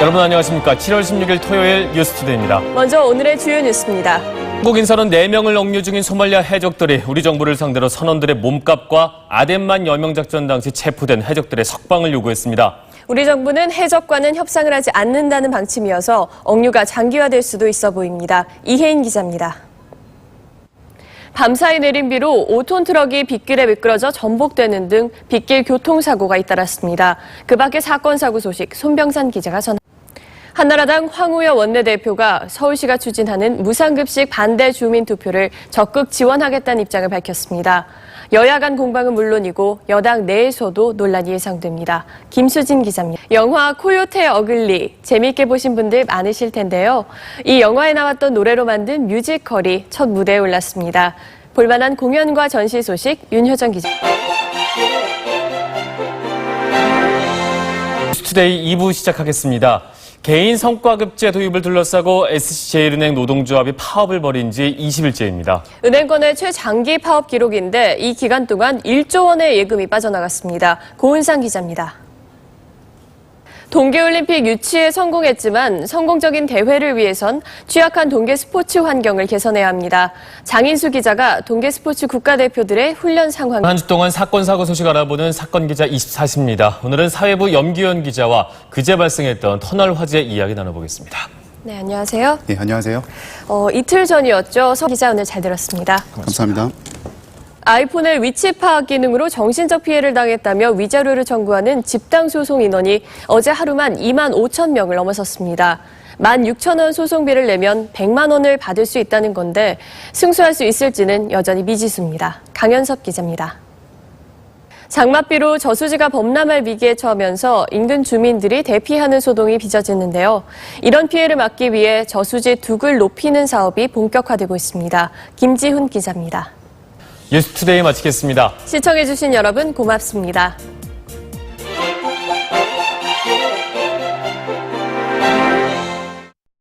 여러분 안녕하십니까. 7월 16일 토요일 뉴스투데이입니다. 먼저 오늘의 주요 뉴스입니다. 한국 인사는 4명을 억류 중인 소말리아 해적들이 우리 정부를 상대로 선원들의 몸값과 아덴만 여명작전 당시 체포된 해적들의 석방을 요구했습니다. 우리 정부는 해적과는 협상을 하지 않는다는 방침이어서 억류가 장기화될 수도 있어 보입니다. 이혜인 기자입니다. 밤사이 내린 비로 5톤 트럭이 빗길에 미끄러져 전복되는 등 빗길 교통사고가 잇따랐습니다. 그 밖에 사건 사고 소식 손병산 기자가 전합니다. 한나라당 황우여 원내대표가 서울시가 추진하는 무상급식 반대 주민 투표를 적극 지원하겠다는 입장을 밝혔습니다. 여야 간 공방은 물론이고 여당 내에서도 논란이 예상됩니다. 김수진 기자입니다. 영화 코요테 어글리 재미있게 보신 분들 많으실 텐데요. 이 영화에 나왔던 노래로 만든 뮤지컬이 첫 무대에 올랐습니다. 볼만한 공연과 전시 소식 윤효정 기자. 뉴스투데이 2부 시작하겠습니다. 개인 성과급제 도입을 둘러싸고 SC제일은행 노동조합이 파업을 벌인 지 20일째입니다. 은행권의 최장기 파업 기록인데 이 기간 동안 1조 원의 예금이 빠져나갔습니다. 고은상 기자입니다. 동계올림픽 유치에 성공했지만 성공적인 대회를 위해선 취약한 동계 스포츠 환경을 개선해야 합니다. 장인수 기자가 동계 스포츠 국가대표들의 훈련 상황 한 주 동안 사건 사고 소식 알아보는 사건 기자 24시입니다. 오늘은 사회부 염기현 기자와 그제 발생했던 터널 화재 이야기 나눠보겠습니다. 네, 안녕하세요. 예, 안녕하세요. 어, 이틀 전이었죠. 서 기자 오늘 잘 들었습니다. 감사합니다. 아이폰의 위치 파악 기능으로 정신적 피해를 당했다며 위자료를 청구하는 집당 소송 인원이 어제 하루만 2만 5천 명을 넘어섰습니다. 1만 6천 원 소송비를 내면 100만 원을 받을 수 있다는 건데 승소할 수 있을지는 여전히 미지수입니다. 강현섭 기자입니다. 장맛비로 저수지가 범람할 위기에 처하면서 인근 주민들이 대피하는 소동이 빚어지는데요. 이런 피해를 막기 위해 저수지 둑을 높이는 사업이 본격화되고 있습니다. 김지훈 기자입니다. 뉴스투데이 마치겠습니다. 시청해주신 여러분 고맙습니다.